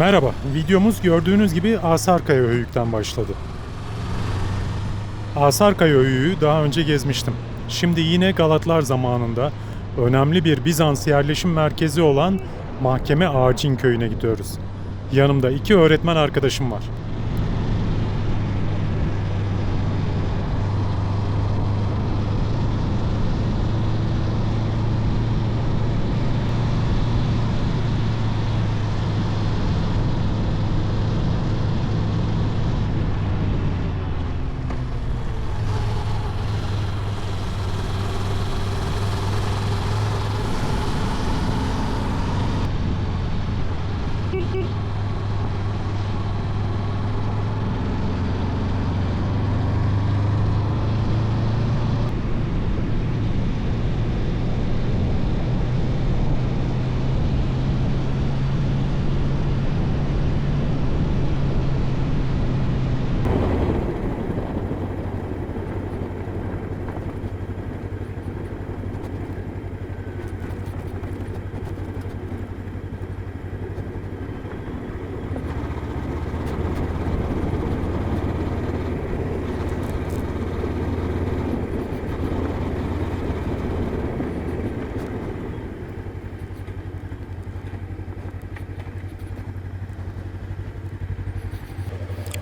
Merhaba, videomuz gördüğünüz gibi Asarkaya Höyük'ten başladı. Asarkaya Höyük'ü daha önce gezmiştim. Şimdi yine Galatlar zamanında önemli bir Bizans yerleşim merkezi olan Mahkeme Ağacin Köyü'ne gidiyoruz. Yanımda iki öğretmen arkadaşım var.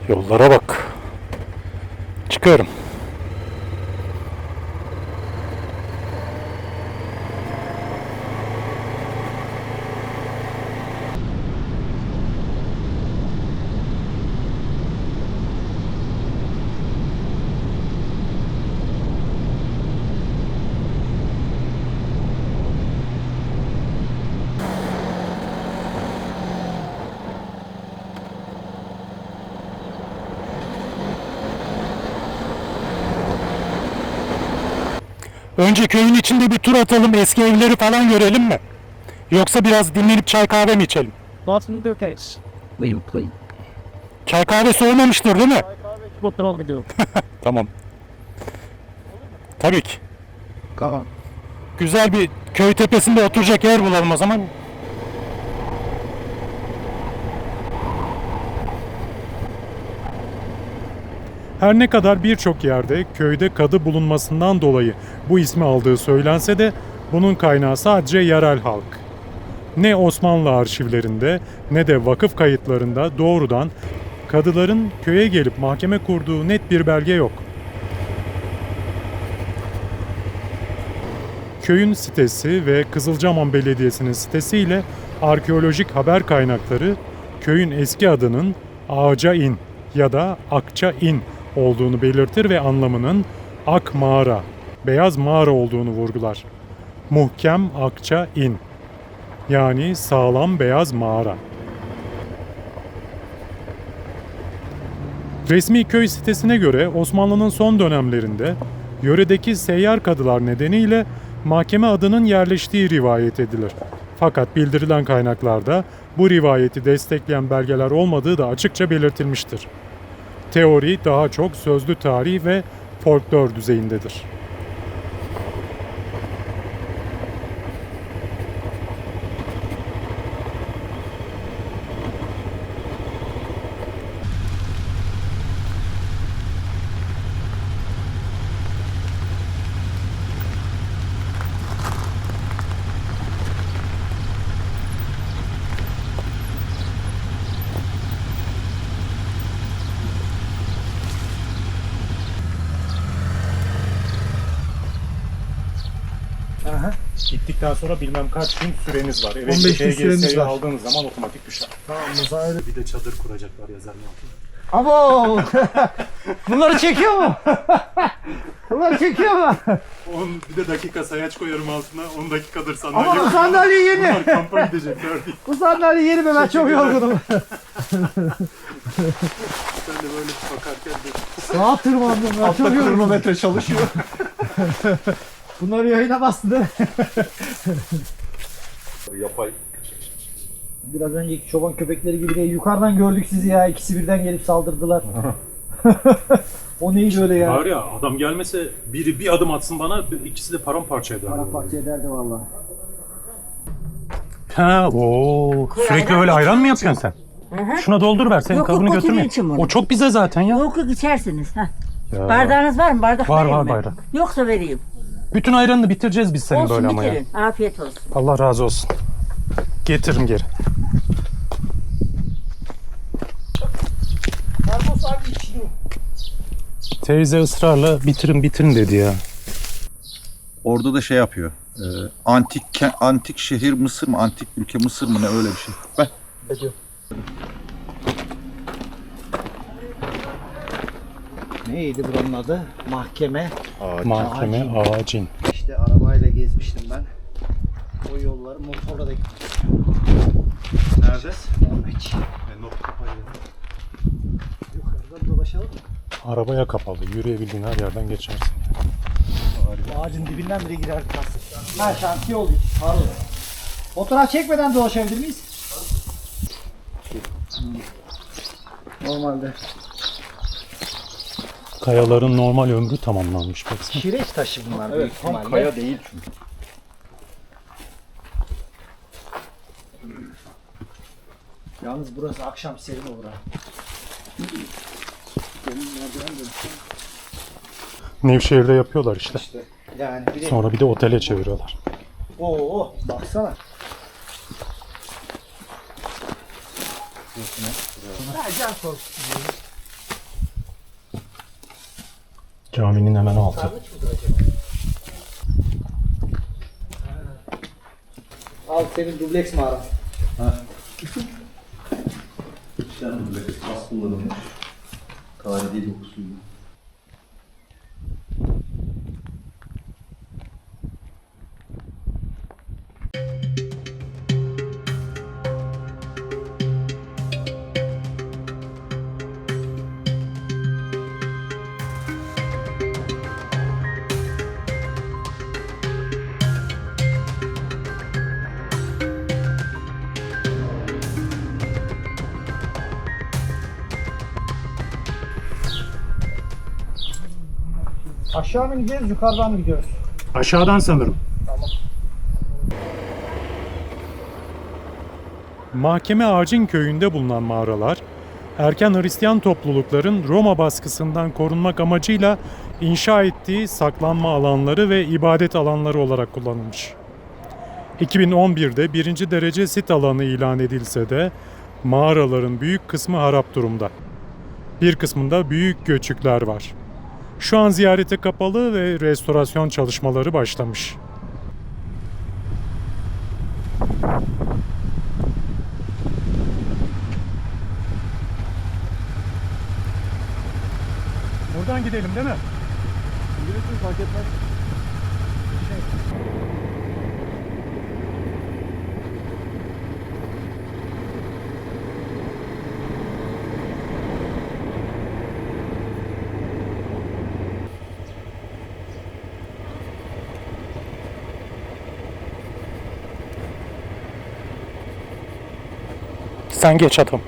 Yollara bak. Çıkıyorum. Önce köyün içinde bir tur atalım, eski evleri falan görelim mi? Yoksa biraz dinlenip çay kahve mi içelim? The case. Leave, please. Çay kahve soğumamıştır değil mi? What can we do? Tamam. Tabii ki. Come on. Güzel bir köy tepesinde oturacak yer bulalım o zaman. Her ne kadar birçok yerde köyde kadı bulunmasından dolayı bu ismi aldığı söylense de bunun kaynağı sadece yerel halk. Ne Osmanlı arşivlerinde ne de vakıf kayıtlarında doğrudan kadıların köye gelip mahkeme kurduğu net bir belge yok. Köyün sitesi ve Kızılcahamam Belediyesi'nin sitesiyle arkeolojik haber kaynakları köyün eski adının Ağaca İn ya da Akça İn olduğunu belirtir ve anlamının Ak Mağara, Beyaz Mağara olduğunu vurgular. Muhkem Akça İn yani sağlam beyaz mağara. Resmi köy sitesine göre Osmanlı'nın son dönemlerinde yöredeki seyyar kadılar nedeniyle mahkeme adının yerleştiği rivayet edilir. Fakat bildirilen kaynaklarda bu rivayeti destekleyen belgeler olmadığı da açıkça belirtilmiştir. Teori daha çok sözlü tarih ve folklor düzeyindedir. Gittikten sonra bilmem kaç gün süreniz var. Eve 15 gün süreniz var. aldığınız zaman otomatik düşer. Tamam mesela Bir de çadır kuracaklar yazar altına. Abo! Bunları çekiyor mu? Bunları çekiyor mu? 10 bir de dakika sayaç koyarım altına. 10 dakikadır Ama sandalye. bu sandalye yeni. Bunlar kampa gidecekler diye. Bu sandalye yeni mi? Ben çok yorgunum. Sen de böyle bakarken de Sağa tırmandım ben çok yorgunum. kronometre çalışıyor. Bunları yayına bastı değil mi? Yapay. Biraz önceki çoban köpekleri gibi de yukarıdan gördük sizi ya. İkisi birden gelip saldırdılar. o neydi öyle ya? Var ya adam gelmese biri bir adım atsın bana ikisi de paramparça eder. Paramparça ederdi valla. Ha, o sürekli öyle ayran mı yapıyorsun sen? hı. Şuna doldur ver senin Yok, yok, kabını götürme. için bunu. O çok bize zaten ya. Yok yok içersiniz. Heh. Ya. Bardağınız var mı? Bardak Var, vereyim var mi? bardak. Yoksa vereyim. Bütün ayranını bitireceğiz biz senin olsun böyle ama ya. bitirin. Afiyet olsun. Allah razı olsun. Getiririm geri. Termos abi içiyor. Teyze ısrarla bitirin bitirin dedi ya. Orada da şey yapıyor. Ee, antik ke- antik şehir Mısır mı? Antik ülke Mısır mı ne öyle bir şey. Ben Neydi buranın adı? Mahkeme. Mahkeme ağacın. İşte arabayla gezmiştim ben. O yolları motorla da gittim. nerede? Norveç. Yukarıdan dolaşalım mı? Arabaya kapalı. Yürüyebildiğin her yerden geçersin. Ağacın dibinden bile girer kas. Ha şantiye oldu. Pardon. Fotoğraf çekmeden dolaşabilir miyiz? Normalde. Kayaların normal ömrü tamamlanmış baksana. Kireç taşı bunlar büyük ihtimalle. değil çünkü. Yalnız burası akşam serin olur ha. Nevşehir'de yapıyorlar işte. Yani bir de Sonra bir de otele çeviriyorlar. Oo, baksana. Caminin hemen altı. Al senin dubleks mağaran. Az kullanılmış. Tarihi dokusuyla. Aşağı mı gidiyoruz, yukarıdan mı gidiyoruz? Aşağıdan sanırım. Mahkeme Ağacın köyünde bulunan mağaralar, erken Hristiyan toplulukların Roma baskısından korunmak amacıyla inşa ettiği saklanma alanları ve ibadet alanları olarak kullanılmış. 2011'de birinci derece sit alanı ilan edilse de mağaraların büyük kısmı harap durumda. Bir kısmında büyük göçükler var. Şu an ziyarete kapalı ve restorasyon çalışmaları başlamış. Buradan gidelim değil mi? Gidelim fark etmez. Sen geç atam.